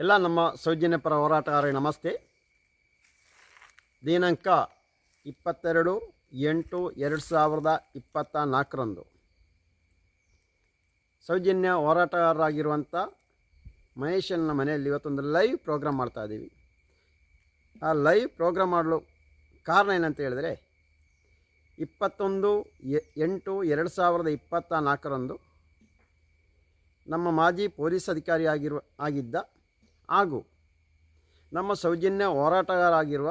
ಎಲ್ಲ ನಮ್ಮ ಸೌಜನ್ಯ ಪರ ಹೋರಾಟಗಾರರಿಗೆ ನಮಸ್ತೆ. ದಿನಾಂಕ ಇಪ್ಪತ್ತೆರಡು ಎಂಟು ಎರಡು ಸಾವಿರದ ಇಪ್ಪತ್ತ ನಾಲ್ಕರಂದು. ಸೌಜನ್ಯ ಹೋರಾಟಗಾರರಾಗಿರುವಂಥ ಮಹೇಶನ ಮನೆಯಲ್ಲಿ ಇವತ್ತೊಂದು ಲೈವ್ ಪ್ರೋಗ್ರಾಮ್ ಮಾಡ್ತಾ ಇದ್ದೀವಿ. ಆ ಲೈವ್ ಪ್ರೋಗ್ರಾಮ್ ಮಾಡಲು ಕಾರಣ ಏನಂತ ಹೇಳಿದ್ರೆ, ಇಪ್ಪತ್ತೊಂದು ಎಂಟು ಎರಡು ಸಾವಿರದ ಇಪ್ಪತ್ತ ನಾಲ್ಕರಂದು ನಮ್ಮ ಮಾಜಿ ಪೊಲೀಸ್ ಅಧಿಕಾರಿ ಆಗಿರುವ, ಆಗಿದ್ದ ಹಾಗೂ ನಮ್ಮ ಸೌಜನ್ಯ ಹೋರಾಟಗಾರಾಗಿರುವ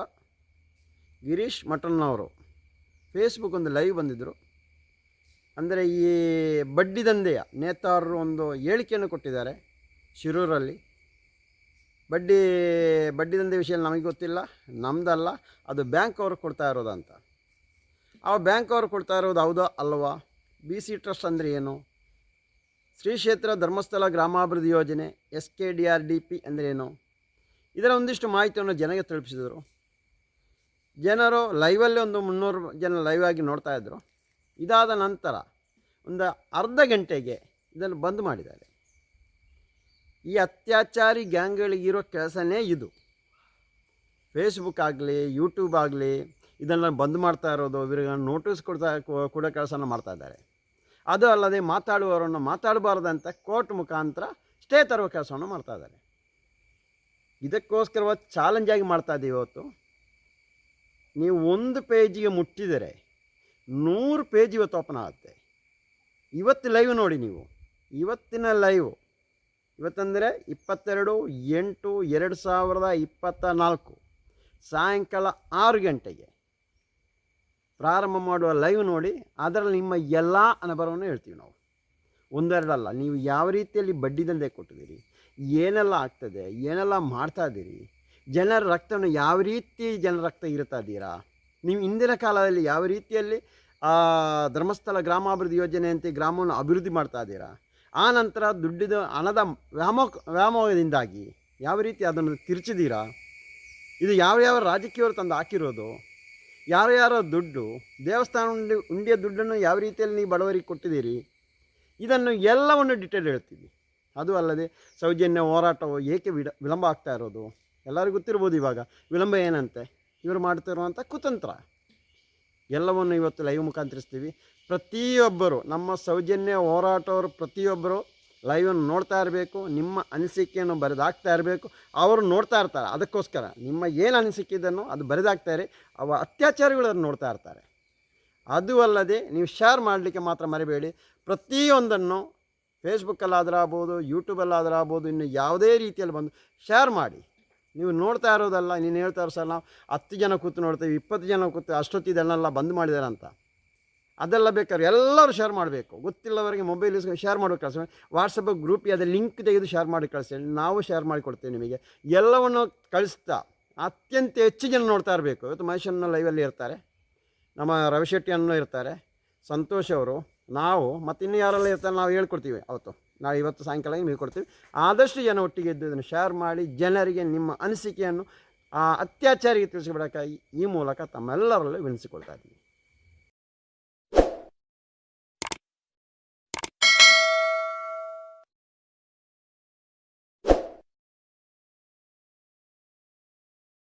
ಗಿರೀಶ್ ಮಟನ್ನವರು ಫೇಸ್ಬುಕ್ ಒಂದು ಲೈವ್ ಬಂದಿದ್ದರು ಅಂದರೆ ಈ ಬಡ್ಡಿ ದಂಧೆಯ ನೇತಾರರು ಒಂದು ಹೇಳಿಕೆಯನ್ನು ಕೊಟ್ಟಿದ್ದಾರೆ ಶಿರೂರಲ್ಲಿ. ಬಡ್ಡಿ ಬಡ್ಡಿ ದಂಧೆ ವಿಷಯ ನಮಗೆ ಗೊತ್ತಿಲ್ಲ ನಮ್ಮದಲ್ಲ ಅದು ಬ್ಯಾಂಕ್ ಅವರು ಕೊಡ್ತಾ ಇರೋದಂತ ಆ ಬ್ಯಾಂಕ್ ಅವರು ಕೊಡ್ತಾ ಇರೋದು ಹೌದಾ ಅಲ್ವಾ? ಬಿ ಸಿ ಟ್ರಸ್ಟ್ ಅಂದರೆ ಏನು? ಶ್ರೀ ಕ್ಷೇತ್ರ ಧರ್ಮಸ್ಥಳ ಗ್ರಾಮಾಭಿವೃದ್ಧಿ ಯೋಜನೆ, S K D R D P ಅಂದ್ರೇನು? ಇದರ ಒಂದಿಷ್ಟು ಮಾಹಿತಿಯನ್ನು ಜನಗೆ ತಲುಪಿಸಿದರು. ಜನರು ಲೈವಲ್ಲೇ ಒಂದು ಮುನ್ನೂರು ಜನ ಲೈವ್ ಆಗಿ ನೋಡ್ತಾ ಇದ್ದರು ಇದಾದ ನಂತರ ಒಂದು ಅರ್ಧ ಗಂಟೆಗೆ ಇದನ್ನು ಬಂದ್ ಮಾಡಿದ್ದಾರೆ. ಈ ಅತ್ಯಾಚಾರಿ ಗ್ಯಾಂಗ್ಗಳಿಗಿರೋ ಕೆಲಸನೇ ಇದು. ಫೇಸ್ಬುಕ್ ಆಗಲಿ ಯೂಟ್ಯೂಬ್ ಆಗಲಿ ಇದನ್ನು ಬಂದ್ ಮಾಡ್ತಾ ಇರೋದು ಇವರಿಗೆ ನೋಟಿಸ್ ಕೊಡ್ತಾ ಕೂಡ ಕೆಲಸನ ಮಾಡ್ತಾ ಇದ್ದಾರೆ. ಅದು ಅಲ್ಲದೆ ಮಾತಾಡುವವರನ್ನು ಮಾತಾಡಬಾರ್ದಂತ ಕೋರ್ಟ್ ಮುಖಾಂತರ ಸ್ಟೇ ತರುವ ಕೆಲಸವನ್ನು ಮಾಡ್ತಾ ಇದ್ದಾರೆ. ಇದಕ್ಕೋಸ್ಕರ ಚಾಲೆಂಜ್ ಆಗಿ ಮಾಡ್ತಾ ಇದ್ದೀವಿ ಇವತ್ತು. ನೀವು ಒಂದು ಪೇಜಿಗೆ ಮುಟ್ಟಿದರೆ ನೂರು ಪೇಜ್ ಇವತ್ತು ಓಪನ್ ಆಗುತ್ತೆ. ಇವತ್ತು ಲೈವ್ ನೋಡಿ ನೀವು. ಇವತ್ತಿನ ಲೈವ್ ಇವತ್ತಂದರೆ ಇಪ್ಪತ್ತೆರಡು, ಎಂಟು, ಎರಡು ಸಾವಿರದ ಇಪ್ಪತ್ತ ನಾಲ್ಕು ಸಾಯಂಕಾಲ ಆರು ಗಂಟೆಗೆ. ಪ್ರಾರಂಭ ಮಾಡುವ ಲೈವ್ ನೋಡಿ ಅದರಲ್ಲಿ ನಿಮ್ಮ ಎಲ್ಲ ಅನುಭವವನ್ನು ಹೇಳ್ತೀವಿ ನಾವು. ಒಂದೆರಡಲ್ಲ, ನೀವು ಯಾವ ರೀತಿಯಲ್ಲಿ ಬಡ್ಡಿ ದಂಧೆ ಕೊಟ್ಟಿದ್ದೀರಿ, ಏನೆಲ್ಲ ಆಗ್ತದೆ, ಏನೆಲ್ಲ ಮಾಡ್ತಾ ಇದ್ದೀರಿ, ಜನರ ರಕ್ತವನ್ನು ಯಾವ ರೀತಿ ಜನರ ರಕ್ತ ಇರ್ತಾ ಇದ್ದೀರಾ, ನೀವು ಇಂದಿನ ಕಾಲದಲ್ಲಿ ಯಾವ ರೀತಿಯಲ್ಲಿ ಧರ್ಮಸ್ಥಳ ಗ್ರಾಮಾಭಿವೃದ್ಧಿ ಯೋಜನೆಯಂತೆ ಗ್ರಾಮವನ್ನು ಅಭಿವೃದ್ಧಿ ಮಾಡ್ತಾ ಇದ್ದೀರಾ, ಆ ನಂತರ ದುಡ್ಡಿದ ಹಣದ ವ್ಯಾಮೋಹ ವ್ಯಾಮೋಹದಿಂದಾಗಿ ಯಾವ ರೀತಿ ಅದನ್ನು ತಿರುಚಿದ್ದೀರಾ, ಇದು ಯಾವ ಯಾವ ರಾಜಕೀಯವರು ತಂದು ಹಾಕಿರೋದು ಯಾರ್ಯಾರ ದುಡ್ಡು, ದೇವಸ್ಥಾನ ಉಂಡಿ, ಉಂಡಿಯ ದುಡ್ಡನ್ನು ಯಾವ ರೀತಿಯಲ್ಲಿ ನೀವು ಬಡವರಿಗೆ ಕೊಟ್ಟಿದ್ದೀರಿ, ಇದನ್ನು ಎಲ್ಲವನ್ನು ಡಿಟೇಲ್ ಹೇಳ್ತೀವಿ. ಅದು ಅಲ್ಲದೆ ಸೌಜನ್ಯ ಹೋರಾಟವು ಏಕೆ ವಿಡ, ವಿಳಂಬ ಆಗ್ತಾ ಇರೋದು? ಎಲ್ಲರಿಗೂ ಗೊತ್ತಿರ್ಬೋದು ಇವಾಗ. ವಿಳಂಬ ಏನಂತೆ? ಇವರು ಮಾಡ್ತಿರುವಂಥ ಕುತಂತ್ರ. ಎಲ್ಲವನ್ನು ಇವತ್ತು ಲೈವ್ ಮುಖಾಂತರಿಸ್ತೀವಿ. ಪ್ರತಿಯೊಬ್ಬರು, ನಮ್ಮ ಸೌಜನ್ಯ ಹೋರಾಟವರು ಪ್ರತಿಯೊಬ್ಬರು ಲೈವನ್ನು ನೋಡ್ತಾ ಇರಬೇಕು, ನಿಮ್ಮ ಅನಿಸಿಕೆಯನ್ನು ಬರೆದಾಗ್ತಾ ಇರಬೇಕು. ಅವರು ನೋಡ್ತಾ ಇರ್ತಾರೆ. ಅದಕ್ಕೋಸ್ಕರ ನಿಮ್ಮ ಏನು ಅನಿಸಿಕೆ ಇದನ್ನು ಅದು ಬರೆದಾಗ್ತಾರೆ ಅವ ಅತ್ಯಾಚಾರಿಗಳನ್ನು ನೋಡ್ತಾ ಇರ್ತಾರೆ. ಅದು ಅಲ್ಲದೆ ನೀವು ಶೇರ್ ಮಾಡಲಿಕ್ಕೆ ಮಾತ್ರ ಮರಿಬೇಡಿ. ಪ್ರತಿಯೊಂದನ್ನು ಫೇಸ್ಬುಕ್ಕಲ್ಲಾದರೂ ಆಗ್ಬೋದು ಆಗ್ಬೋದು ಇನ್ನು ಯಾವುದೇ ರೀತಿಯಲ್ಲಿ ಬಂದು ಶೇರ್ ಮಾಡಿ. ನೀವು ನೋಡ್ತಾ ಇರೋದಲ್ಲ, ನೀನು ಹೇಳ್ತಾ ಇರೋ ಸರ್ ನಾವು ಹತ್ತು ಜನ ಕೂತು ನೋಡ್ತೇವೆ, ಇಪ್ಪತ್ತು ಜನ ಕೂತು ಅಷ್ಟೊತ್ತಿದೆಲ್ಲ ಬಂದ್ ಮಾಡಿದ್ದಾರೆ ಅಂತ ಅದೆಲ್ಲ ಬೇಕಾದ್ರೆ ಎಲ್ಲರೂ ಶೇರ್ ಮಾಡಬೇಕು. ಗೊತ್ತಿಲ್ಲವರಿಗೆ ಮೊಬೈಲ್ ಯೂಸ್ ಶೇರ್ ಮಾಡಿ ಕಳಿಸಿ ವಾಟ್ಸಪ್ ಗ್ರೂಪಿಗೆ ಅದೇ ಲಿಂಕ್ ತೆಗೆದು ಶೇರ್ ಮಾಡಿ ಕಳಿಸಿ ನಾವು ಶೇರ್ ಮಾಡಿ ಕೊಡ್ತೇವೆ ನಿಮಗೆ. ಎಲ್ಲವನ್ನು ಕಳಿಸ್ತಾ ಅತ್ಯಂತ ಹೆಚ್ಚು ಜನ ನೋಡ್ತಾ ಇರಬೇಕು. ಇವತ್ತು ಮಹೇಶನ್ನ ಲೈವಲ್ಲಿ ಇರ್ತಾರೆ. ನಮ್ಮ ರವಿಶೆಟ್ಟಿ ಅನ್ನೋ ಇರ್ತಾರೆ. ಸಂತೋಷ್ ಅವರು, ನಾವು ಮತ್ತು ಇನ್ನು ಯಾರೆಲ್ಲ ಇರ್ತಾರೆ ನಾವು ಹೇಳ್ಕೊಡ್ತೀವಿ ಅವತ್ತು. ನಾವು ಇವತ್ತು ಸಾಯಂಕಾಲ ನೀವು ಕೊಡ್ತೀವಿ ಆದಷ್ಟು ಜನ ಒಟ್ಟಿಗೆ ಇದ್ದು ಇದನ್ನು ಶೇರ್ ಮಾಡಿ ಜನರಿಗೆ ನಿಮ್ಮ ಅನಿಸಿಕೆಯನ್ನು, ಆ ಅತ್ಯಾಚಾರಿಗೆ ತಿಳಿಸಿಬಿಡೋಕ್ಕಾಗಿ ಈ ಮೂಲಕ ತಮ್ಮೆಲ್ಲರಲ್ಲೂ ವಿನಿಸಿಕೊಳ್ತಾ ಇದ್ದೀವಿ